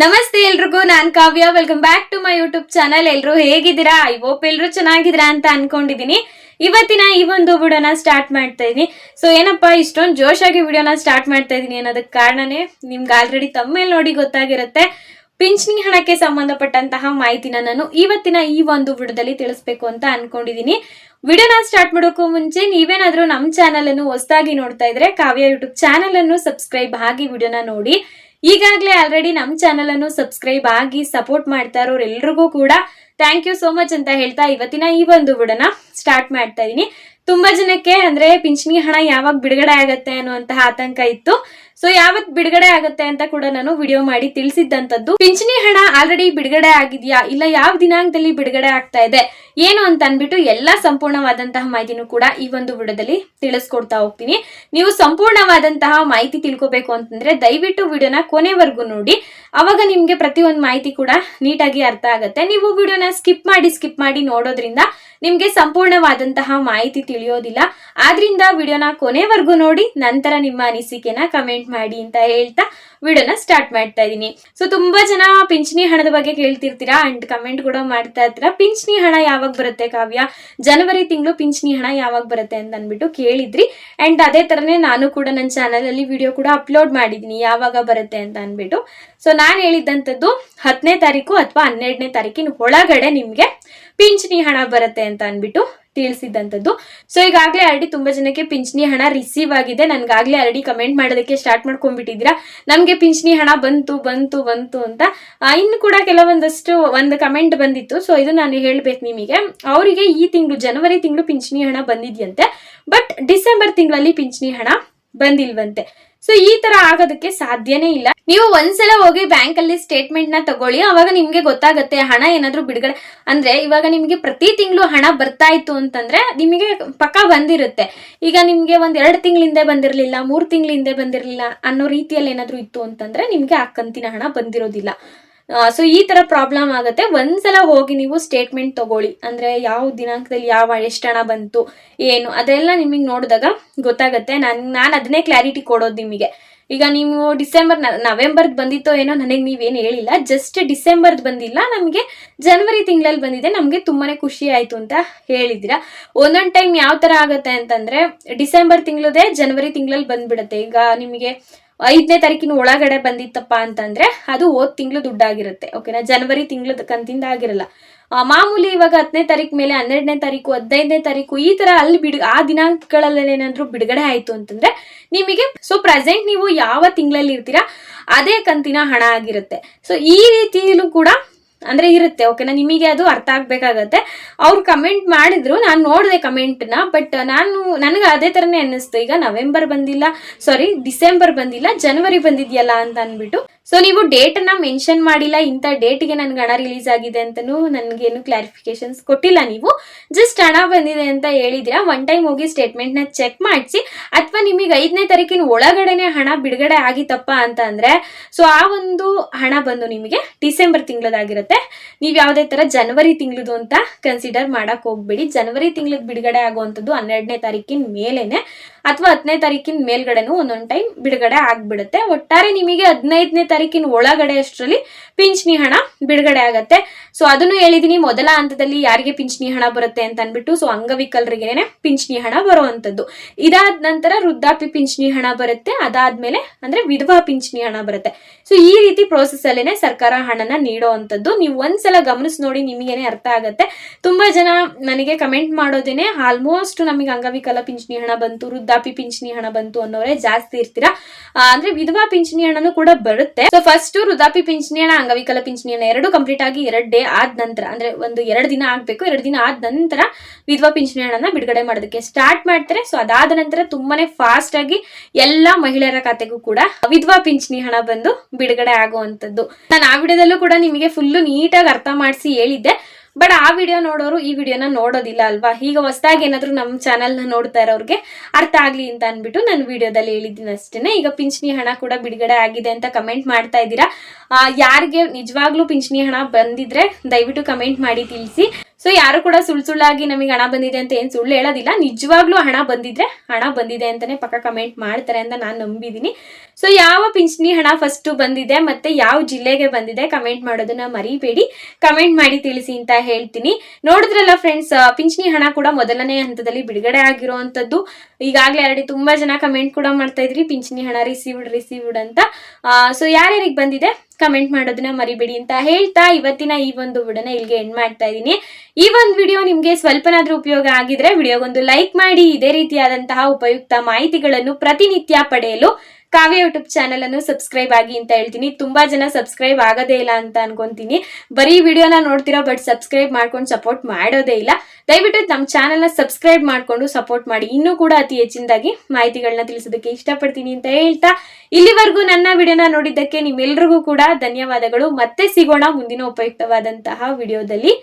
ನಮಸ್ತೆ ಎಲ್ರಿಗೂ, ನಾನ್ Kavya. Welcome back to my YouTube channel ಎಲ್ರು ಹೇಗಿದ್ದೀರಾ? ಐ ಹೋಪ್ ಎಲ್ರು ಚೆನ್ನಾಗಿದ್ದೀರಾ ಅಂತ ಅನ್ಕೊಂಡಿದೀನಿ. ಇವತ್ತಿನ ಈ ಒಂದು ವಿಡಿಯೋನ ಸ್ಟಾರ್ಟ್ ಮಾಡ್ತಾ ಇದೀನಿ. ಸೊ ಏನಪ್ಪಾ, ಇಷ್ಟೊಂದು ಜೋಶಾಗಿ ವಿಡಿಯೋನ ಸ್ಟಾರ್ಟ್ ಮಾಡ್ತಾ ಇದೀನಿ ಅನ್ನೋದಕ್ಕೆ ಕಾರಣನೇ ನಿಮ್ಗೆ ಆಲ್ರೆಡಿ ತಮ್ಮೇಲೆ ನೋಡಿ ಗೊತ್ತಾಗಿರುತ್ತೆ. ಪಿಂಚಣಿ ಹಣಕ್ಕೆ ಸಂಬಂಧಪಟ್ಟಂತಹ ಮಾಹಿತಿನ ನಾನು ಇವತ್ತಿನ ಈ ಒಂದು ವಿಡಿಯೋದಲ್ಲಿ ತಿಳಿಸ್ಬೇಕು ಅಂತ ಅನ್ಕೊಂಡಿದೀನಿ. ವಿಡಿಯೋನ ಸ್ಟಾರ್ಟ್ ಮಾಡೋಕ್ಕೂ ಮುಂಚೆ ನೀವೇನಾದರೂ ನಮ್ಮ ಚಾನಲನ್ನು ಹೊಸದಾಗಿ ನೋಡ್ತಾ ಇದ್ರೆ ಕಾವ್ಯ ಯೂಟ್ಯೂಬ್ ಚಾನಲನ್ನು ಸಬ್ಸ್ಕ್ರೈಬ್ ಆಗಿ ವಿಡಿಯೋನ ನೋಡಿ. ಈಗಾಗಲೇ ಆಲ್ರೆಡಿ ನಮ್ಮ ಚಾನಲ್ ಅನ್ನು ಸಬ್ಸ್ಕ್ರೈಬ್ ಆಗಿ ಸಪೋರ್ಟ್ ಮಾಡ್ತಾ ಇರೋರು ಎಲ್ರಿಗೂ ಕೂಡ ಥ್ಯಾಂಕ್ ಯು ಸೋ ಮಚ್ ಅಂತ ಹೇಳ್ತಾ ಇವತ್ತಿನ ಈ ಒಂದು ಬುಡನ ಸ್ಟಾರ್ಟ್ ಮಾಡ್ತಾ ಇದ್ದೀನಿ ತುಂಬಾ ಜನಕ್ಕೆ ಅಂದ್ರೆ ಪಿಂಚಣಿ ಹಣ ಯಾವಾಗ ಬಿಡುಗಡೆ ಆಗತ್ತೆ ಅನ್ನುವಂತಹ ಆತಂಕ ಇತ್ತು. ಸೊ ಯಾವತ್ ಬಿಡುಗಡೆ ಆಗತ್ತೆ ಅಂತ ಕೂಡ ನಾನು ವಿಡಿಯೋ ಮಾಡಿ ತಿಳಿಸಿದ್ದಂತದ್ದು ಪಿಂಚಣಿ ಹಣ ಆಲ್ರೆಡಿ ಬಿಡುಗಡೆ ಆಗಿದೆಯಾ? ಇಲ್ಲ ಯಾವ ದಿನಾಂಕದಲ್ಲಿ ಬಿಡುಗಡೆ ಆಗ್ತಾ ಇದೆ? ಏನು ಅಂತ ಅನ್ಬಿಟ್ಟು ಎಲ್ಲಾ ಸಂಪೂರ್ಣವಾದಂತಹ ಮಾಹಿತಿನೂ ಕೂಡ ಈ ಒಂದು ವಿಡಿಯೋದಲ್ಲಿ ತಿಳಿಸ್ಕೊಡ್ತಾ ಹೋಗ್ತೀನಿ. ನೀವು ಸಂಪೂರ್ಣವಾದಂತಹ ಮಾಹಿತಿ ತಿಳ್ಕೊಬೇಕು ಅಂತಂದ್ರೆ ದಯವಿಟ್ಟು ವಿಡಿಯೋನ ಕೊನೆವರೆಗೂ ನೋಡಿ. ಅವಾಗ ನಿಮ್ಗೆ ಪ್ರತಿಯೊಂದು ಮಾಹಿತಿ ಕೂಡ ನೀಟಾಗಿ ಅರ್ಥ ಆಗುತ್ತೆ. ನೀವು ವಿಡಿಯೋನ ಸ್ಕಿಪ್ ಮಾಡಿ ಸ್ಕಿಪ್ ಮಾಡಿ ನೋಡೋದ್ರಿಂದ ನಿಮ್ಗೆ ಸಂಪೂರ್ಣವಾದಂತಹ ಮಾಹಿತಿ ತಿಳಿಯೋದಿಲ್ಲ. ಆದ್ರಿಂದ ವಿಡಿಯೋನ ಕೊನೆವರೆಗೂ ನೋಡಿ, ನಂತರ ನಿಮ್ಮ ಅನಿಸಿಕೆನ ಕಮೆಂಟ್ ಮಾಡಿ ಅಂತ ಹೇಳ್ತಾ ವಿಡಿಯೋನ ಸ್ಟಾರ್ಟ್ ಮಾಡ್ತಾ ಇದ್ದೀನಿ ಸೊ ತುಂಬಾ ಜನ ಪಿಂಚಣಿ ಹಣದ ಬಗ್ಗೆ ಕೇಳ್ತಿರ್ತೀರಾ? ಅಂಡ್ ಕಮೆಂಟ್ ಕೂಡ ಮಾಡ್ತಾ ಇರ್ತೀರಾ? ಪಿಂಚಣಿ ಹಣ ಯಾವಾಗ ಬರುತ್ತೆ ಕಾವ್ಯ? ಜನವರಿ ತಿಂಗಳು ಪಿಂಚಣಿ ಹಣ ಯಾವಾಗ ಬರುತ್ತೆ ಅಂತ ಅಂದ್ಬಿಟ್ಟು ಕೇಳಿದ್ರಿ. ಅಂಡ್ ಅದೇ ತರನೇ ನಾನು ಕೂಡ ನನ್ನ ಚಾನಲ್ ಅಲ್ಲಿ ವಿಡಿಯೋ ಕೂಡ ಅಪ್ಲೋಡ್ ಮಾಡಿದೀನಿ. ಯಾವಾಗ ಬರುತ್ತೆ ಅಂತ ಅಂದ್ಬಿಟ್ಟು. ಸೊ ನಾನು ಹೇಳಿದ್ದಂಥದ್ದು ಹತ್ತನೇ ತಾರೀಕು ಅಥವಾ ಹನ್ನೆರಡನೇ ತಾರೀಕಿನ ಒಳಗಡೆ ನಿಮ್ಗೆ ಪಿಂಚಣಿ ಹಣ ಬರುತ್ತೆ ಅಂತ ಅಂದ್ಬಿಟ್ಟು ತಿಳಿಸಿದ್ದಂಥದ್ದು ಸೊ ಈಗಾಗಲೇ ಆಲ್ರೆಡಿ ತುಂಬಾ ಜನಕ್ಕೆ ಪಿಂಚಣಿ ಹಣ ರಿಸೀವ್ ಆಗಿದೆ. ನನ್ಗಾಗ್ಲೇ ಆಲ್ರೆಡಿ ಕಮೆಂಟ್ ಮಾಡೋದಕ್ಕೆ ಸ್ಟಾರ್ಟ್ ಮಾಡ್ಕೊಂಡ್ಬಿಟ್ಟಿದ್ದೀರಾ. ನಮಗೆ ಪಿಂಚಣಿ ಹಣ ಬಂತು ಬಂತು ಬಂತು ಅಂತ ಇನ್ನು ಕೂಡ ಕೆಲವೊಂದಷ್ಟು ಒಂದು ಕಮೆಂಟ್ ಬಂದಿತ್ತು. ಸೊ ಇದು ನಾನು ಹೇಳ್ಬೇಕು ನಿಮಗೆ. ಅವರಿಗೆ ಈ ತಿಂಗಳು, ಜನವರಿ ತಿಂಗಳು ಪಿಂಚಣಿ ಹಣ ಬಂದಿದ್ಯಂತೆ. ಬಟ್ ಡಿಸೆಂಬರ್ ತಿಂಗಳಲ್ಲಿ ಪಿಂಚಣಿ ಹಣ ಬಂದಿಲ್ವಂತೆ. ಸೊ ಈ ತರ ಆಗೋದಕ್ಕೆ ಸಾಧ್ಯನೇ ಇಲ್ಲ. ನೀವು ಒಂದ್ಸಲ ಹೋಗಿ ಬ್ಯಾಂಕ್ ಅಲ್ಲಿ ಸ್ಟೇಟ್ಮೆಂಟ್ನ ತಗೊಳ್ಳಿ, ಅವಾಗ ನಿಮ್ಗೆ ಗೊತ್ತಾಗುತ್ತೆ ಹಣ ಏನಾದ್ರೂ ಬಿಡುಗಡೆ. ಅಂದ್ರೆ, ಇವಾಗ ನಿಮ್ಗೆ ಪ್ರತಿ ತಿಂಗಳು ಹಣ ಬರ್ತಾ ಇತ್ತು ಅಂತಂದ್ರೆ, ನಿಮಗೆ ಪಕ್ಕ ಬಂದಿರುತ್ತೆ. ಈಗ ನಿಮ್ಗೆ ಒಂದ್ ಎರಡು ತಿಂಗಳಿಂದ ಬಂದಿರಲಿಲ್ಲ, ಮೂರ್ ತಿಂಗಳಿಂದ ಬಂದಿರಲಿಲ್ಲ ಅನ್ನೋ ರೀತಿಯಲ್ಲಿ ಏನಾದ್ರೂ ಇತ್ತು ಅಂತಂದ್ರೆ, ನಿಮ್ಗೆ ಆ ಕಂತಿನ ಹಣ ಬಂದಿರೋದಿಲ್ಲ. ಸೊ ಈ ತರ ಪ್ರಾಬ್ಲಮ್ ಆಗುತ್ತೆ. ಒಂದ್ಸಲ ಹೋಗಿ ನೀವು ಸ್ಟೇಟ್ಮೆಂಟ್ ತಗೊಳ್ಳಿ. ಅಂದ್ರೆ ಯಾವ ದಿನಾಂಕದಲ್ಲಿ ಯಾವ ಎಷ್ಟು ಹಣ ಬಂತು, ಏನು, ಅದೆಲ್ಲ ನಿಮಗೆ ನೋಡಿದಾಗ ಗೊತ್ತಾಗುತ್ತೆ. ನಾನು ನಾನು ಅದನ್ನೇ ಕ್ಲಾರಿಟಿ ಕೊಡೋದು ನಿಮಗೆ. ಈಗ ನೀವು ಡಿಸೆಂಬರ್ ನವೆಂಬರ್ದು ಬಂದಿತ್ತೋ ಏನೋ ನನಗೆ ನೀವೇನು ಹೇಳಿಲ್ಲ. ಜಸ್ಟ್ ಡಿಸೆಂಬರ್ದು ಬಂದಿಲ್ಲ, ನಮಗೆ ಜನವರಿ ತಿಂಗಳಲ್ಲಿ ಬಂದಿದೆ. ನಮಗೆ ತುಂಬಾನೇ ಖುಷಿ ಆಯ್ತು ಅಂತ ಹೇಳಿದ್ದೀರಾ. ಒಂದೊಂದು ಟೈಮ್ ಯಾವ ಥರ ಆಗುತ್ತೆ ಅಂತಂದ್ರೆ, ಡಿಸೆಂಬರ್ ತಿಂಗಳದೇ ಜನವರಿ ತಿಂಗಳಲ್ಲಿ ಬಂದ್ಬಿಡುತ್ತೆ. ಈಗ ನಿಮಗೆ ಐದನೇ ತಾರೀಕಿನ ಒಳಗಡೆ ಬಂದಿತ್ತಪ್ಪ ಅಂತಂದ್ರೆ ಅದು ಹೋದ್ ತಿಂಗಳು ದುಡ್ಡಾಗಿರುತ್ತೆ ಓಕೆನಾ ಜನವರಿ ತಿಂಗಳ ಕಂತಿಂದ ಆಗಿರಲ್ಲ. ಮಾಮೂಲಿ ಇವಾಗ ಹತ್ತನೇ ತಾರೀಕು ಮೇಲೆ, ಹನ್ನೆರಡನೇ ತಾರೀಕು, ಹದಿನೈದನೇ ತಾರೀಕು, ಈ ತರ ಅಲ್ಲಿ ಬಿಡ್, ಆ ದಿನಾಂಕಗಳಲ್ಲಿ ಏನಾದ್ರು ಬಿಡುಗಡೆ ಆಯ್ತು ಅಂತಂದ್ರೆ ನಿಮಗೆ ಸೊ ಪ್ರೆಸೆಂಟ್ ನೀವು ಯಾವ ತಿಂಗಳಲ್ಲಿ ಇರ್ತೀರಾ, ಅದೇ ಕಂತಿನ ಹಣ ಆಗಿರುತ್ತೆ. ಸೊ ಈ ರೀತಿಯಲ್ಲೂ ಕೂಡ ಅಂದ್ರೆ ಇರುತ್ತೆ ಓಕೆನಾ ನಿಮಗೆ ಅದು ಅರ್ಥ ಆಗ್ಬೇಕಾಗತ್ತೆ. ಅವ್ರು ಕಮೆಂಟ್ ಮಾಡಿದ್ರು, ನಾನು ನೋಡಿದೆ ಕಮೆಂಟ್ನ ಬಟ್ ನಾನು, ನನಗೆ ಅದೇ ಥರನೇ ಅನ್ನಿಸ್ತು. ಈಗ ನವೆಂಬರ್ ಬಂದಿಲ್ಲ ಸಾರಿ ಡಿಸೆಂಬರ್ ಬಂದಿಲ್ಲ ಜನವರಿ ಬಂದಿದೆಯಲ್ಲ ಅಂತ ಅಂದ್ಬಿಟ್ಟು ಸೊ ನೀವು ಡೇಟನ್ನ ಮೆನ್ಷನ್ ಮಾಡಿಲ್ಲ, ಇಂಥ ಡೇಟ್ಗೆ ನನ್ಗೆ ಹಣ ರಿಲೀಸ್ ಆಗಿದೆ ಅಂತಲೂ ನನಗೇನು ಕ್ಲಾರಿಫಿಕೇಶನ್ಸ್ ಕೊಟ್ಟಿಲ್ಲ ನೀವು. ಜಸ್ಟ್ ಹಣ ಬಂದಿದೆ ಅಂತ ಹೇಳಿದಿರಾ ಒನ್ ಟೈಮ್ ಹೋಗಿ ಸ್ಟೇಟ್ಮೆಂಟ್ನ ಚೆಕ್ ಮಾಡಿಸಿ. ಅಥವಾ ನಿಮಗೆ ಐದನೇ ತಾರೀಕಿನ ಒಳಗಡೆನೆ ಹಣ ಬಿಡುಗಡೆ ಆಗಿತ್ತಪ್ಪ ಅಂತ ಅಂದ್ರೆ ಸೊ ಆ ಒಂದು ಹಣ ಬಂದು ನಿಮಗೆ ಡಿಸೆಂಬರ್ ತಿಂಗಳದಾಗಿರುತ್ತೆ. ನೀವು ಯಾವುದೇ ತರ ಜನವರಿ ತಿಂಗಳದು ಅಂತ ಕನ್ಸಿಡರ್ ಮಾಡಕ್ ಹೋಗ್ಬೇಡಿ. ಜನವರಿ ತಿಂಗಳದ ಬಿಡುಗಡೆ ಆಗುವಂಥದ್ದು ಹನ್ನೆರಡನೇ ತಾರೀಕಿನ ಮೇಲೇನೆ, ಅಥವಾ ಹತ್ತನೇ ತಾರೀಕಿನ ಮೇಲ್ಗಡೆನೂ ಒಂದೊಂದು ಟೈಮ್ ಬಿಡುಗಡೆ ಆಗಿಬಿಡುತ್ತೆ. ಒಟ್ಟಾರೆ ನಿಮಗೆ ಹದಿನೈದನೇ ತಾರೀಕಿನ ಒಳಗಡೆ ಅಷ್ಟರಲ್ಲಿ ಪಿಂಚಣಿ ಹಣ ಬಿಡುಗಡೆ ಆಗತ್ತೆ. ಸೊ ಅದನ್ನು ಹೇಳಿದೀನಿ. ಮೊದಲ ಹಂತದಲ್ಲಿ ಯಾರಿಗೆ ಪಿಂಚಣಿ ಹಣ ಬರುತ್ತೆ ಅಂತ ಅನ್ಬಿಟ್ಟು ಸೊ ಅಂಗವಿಕಲರಿಗೇನೆ ಪಿಂಚಣಿ ಹಣ ಬರುವಂತದ್ದು ಇದಾದ ನಂತರ ವೃದ್ಧಾಪಿ ಪಿಂಚಣಿ ಹಣ ಬರುತ್ತೆ. ಅದಾದ್ಮೇಲೆ ಅಂದ್ರೆ ವಿಧವಾ ಪಿಂಚಣಿ ಹಣ ಬರುತ್ತೆ. ಸೊ ಈ ರೀತಿ ಪ್ರೋಸೆಸ್ ಅಲ್ಲೇನೆ ಸರ್ಕಾರ ಹಣನ ನೀಡುವಂಥದ್ದು. ನೀವು ಒಂದ್ಸಲ ಗಮನಿಸ್ ನೋಡಿ, ನಿಮಗೇನೆ ಅರ್ಥ ಆಗತ್ತೆ. ತುಂಬಾ ಜನ ನನಗೆ ಕಮೆಂಟ್ ಮಾಡೋದೇನೆ, ಆಲ್ಮೋಸ್ಟ್ ನಮಗೆ ಅಂಗವಿಕಲ ಪಿಂಚಣಿ ಹಣ ಬಂತು ವೃದ್ಧಾಪಿ ಪಿಂಚಣಿ ಹಣ ಬಂತು ಅನ್ನೋರೇ ಜಾಸ್ತಿ ಇರ್ತೀರಾ? ಅಂದ್ರೆ ವಿಧವಾ ಪಿಂಚಣಿ ಹಣನೂ ಕೂಡ ಬರುತ್ತೆ. ಸೊ ಫಸ್ಟ್ ವೃದ್ಧಾಪ್ಯ ಪಿಂಚಣಿ ಹಣ ಅಂಗವಿಕಲ ಪಿಂಚಣಿ ಹಣ ಎರಡು ಕಂಪ್ಲೀಟ್ ಆಗಿ ಎರಡು ಡೇ ಆದ ನಂತರ, ಅಂದ್ರೆ ಒಂದು ಎರಡು ದಿನ ಆಗ್ಬೇಕು, ಎರಡು ದಿನ ಆದ ನಂತರ ವಿಧವಾ ಪಿಂಚಣಿ ಹಣನ ಬಿಡುಗಡೆ ಮಾಡೋದಕ್ಕೆ ಸ್ಟಾರ್ಟ್ ಮಾಡ್ತಾರೆ. ಸೊ ಅದಾದ ನಂತರ ತುಂಬಾನೇ ಫಾಸ್ಟ್ ಆಗಿ ಎಲ್ಲಾ ಮಹಿಳೆಯರ ಖಾತೆಗೂ ಕೂಡ ವಿಧವಾ ಪಿಂಚಣಿ ಹಣ ಬಂದು ಬಿಡುಗಡೆ ಆಗುವಂತದ್ದು ನಾನು ಆ ವಿಡಿಯೋದಲ್ಲೂ ಕೂಡ ನಿಮಗೆ ಫುಲ್ ನೀಟಾಗಿ ಅರ್ಥ ಮಾಡಿಸಿ ಹೇಳಿದ್ದೆ. ಬಟ್ ಆ ವಿಡಿಯೋ ನೋಡೋರು ಈ ವಿಡಿಯೋನ ನೋಡೋದಿಲ್ಲ ಅಲ್ವಾ? ಈಗ ಹೊಸದಾಗಿ ಏನಾದ್ರು ನಮ್ಮ ಚಾನಲ್ನ ನೋಡ್ತಾ ಇರೋರಿಗೆ ಅರ್ಥ ಆಗ್ಲಿ ಅಂತ ಅನ್ಬಿಟ್ಟು ನಾನು ವಿಡಿಯೋದಲ್ಲಿ ಹೇಳಿದ್ದೀನಿ ಅಷ್ಟೇ ಈಗ ಪಿಂಚಣಿ ಹಣ ಕೂಡ ಬಿಡುಗಡೆ ಆಗಿದೆ ಅಂತ ಕಮೆಂಟ್ ಮಾಡ್ತಾ ಇದ್ದೀರಾ. ಯಾರಿಗೆ ನಿಜವಾಗ್ಲೂ ಪಿಂಚಣಿ ಹಣ ಬಂದಿದ್ರೆ ದಯವಿಟ್ಟು ಕಮೆಂಟ್ ಮಾಡಿ ತಿಳಿಸಿ. ಸೊ ಯಾರು ಕೂಡ ಸುಳ್ಳು ಸುಳ್ಳಾಗಿ ನಮಗೆ ಹಣ ಬಂದಿದೆ ಅಂತ ಏನು ಸುಳ್ಳು ಹೇಳೋದಿಲ್ಲ. ನಿಜವಾಗ್ಲೂ ಹಣ ಬಂದಿದ್ರೆ ಹಣ ಬಂದಿದೆ ಅಂತಲೇ ಪಕ್ಕ ಕಮೆಂಟ್ ಮಾಡ್ತಾರೆ ಅಂತ ನಾನು ನಂಬಿದ್ದೀನಿ ಸೊ ಯಾವ ಪಿಂಚಣಿ ಹಣ ಫಸ್ಟ್ ಬಂದಿದೆ ಮತ್ತೆ ಯಾವ ಜಿಲ್ಲೆಗೆ ಬಂದಿದೆ ಕಮೆಂಟ್ ಮಾಡೋದನ್ನ ಮರಿಬೇಡಿ. ಕಮೆಂಟ್ ಮಾಡಿ ತಿಳಿಸಿ ಅಂತ ಹೇಳ್ತೀನಿ. ನೋಡಿದ್ರಲ್ಲ ಫ್ರೆಂಡ್ಸ್ ಪಿಂಚಣಿ ಹಣ ಕೂಡ ಮೊದಲನೇ ಹಂತದಲ್ಲಿ ಬಿಡುಗಡೆ ಆಗಿರುವಂತದ್ದು. ಈಗಾಗಲೇ ಆಲ್ರೆಡಿ ತುಂಬಾ ಜನ ಕಮೆಂಟ್ ಕೂಡ ಮಾಡ್ತಾ ಇದ್ರಿ. ಪಿಂಚಣಿ ಹಣ ರಿಸೀವ್ಡ್ ರಿಸೀವ್ಡ್ ಅಂತ. ಸೊ ಯಾರ್ಯಾರಿಗೆ ಬಂದಿದೆ? ಕಮೆಂಟ್ ಮಾಡೋದನ್ನ ಮರಿಬೇಡಿ ಅಂತ ಹೇಳ್ತಾ ಇವತ್ತಿನ ಈ ಒಂದು ವಿಡಿಯೋನ ಇಲ್ಲಿಗೆ ಎಂಡ್ ಮಾಡ್ತಾ ಇದ್ದೀನಿ. ಈ ಒಂದು ವಿಡಿಯೋ ನಿಮಗೆ ಸ್ವಲ್ಪನಾದ್ರೂ ಉಪಯೋಗ ಆಗಿದ್ರೆ ವಿಡಿಯೋಗೊಂದು ಲೈಕ್ ಮಾಡಿ, ಇದೇ ರೀತಿಯಾದಂತಹ ಉಪಯುಕ್ತ ಮಾಹಿತಿಗಳನ್ನು ಪ್ರತಿನಿತ್ಯ ಪಡೆಯಲು ಕಾವ್ಯ ಯೂಟ್ಯೂಬ್ ಚಾನಲ್ ಅನ್ನು ಸಬ್ಸ್ಕ್ರೈಬ್ ಆಗಿ ಅಂತ ಹೇಳ್ತೀನಿ. ತುಂಬಾ ಜನ ಸಬ್ಸ್ಕ್ರೈಬ್ ಆಗೋದೇ ಇಲ್ಲ ಅಂತ ಅನ್ಕೊಂತೀನಿ. ಬರೀ ವಿಡಿಯೋನ ನೋಡ್ತೀರಾ ಬಟ್ ಸಬ್ಸ್ಕ್ರೈಬ್ ಮಾಡ್ಕೊಂಡು ಸಪೋರ್ಟ್ ಮಾಡೋದೇ ಇಲ್ಲ. ದಯವಿಟ್ಟು ನಮ್ಮ ಚಾನಲ್ನ ಸಬ್ಸ್ಕ್ರೈಬ್ ಮಾಡಿಕೊಂಡು ಸಪೋರ್ಟ್ ಮಾಡಿ. ಇನ್ನೂ ಕೂಡ ಅತಿ ಹೆಚ್ಚಿನದಾಗಿ ಮಾಹಿತಿಗಳನ್ನ ತಿಳಿಸೋದಕ್ಕೆ ಇಷ್ಟಪಡ್ತೀನಿ ಅಂತ ಹೇಳ್ತಾ ಇಲ್ಲಿವರೆಗೂ ನನ್ನ ವಿಡಿಯೋನ ನೋಡಿದ್ದಕ್ಕೆ ನಿಮ್ಮೆಲ್ರಿಗೂ ಕೂಡ ಧನ್ಯವಾದಗಳು. ಮತ್ತೆ ಸಿಗೋಣ ಮುಂದಿನ ಉಪಯುಕ್ತವಾದಂತಹ ವಿಡಿಯೋದಲ್ಲಿ.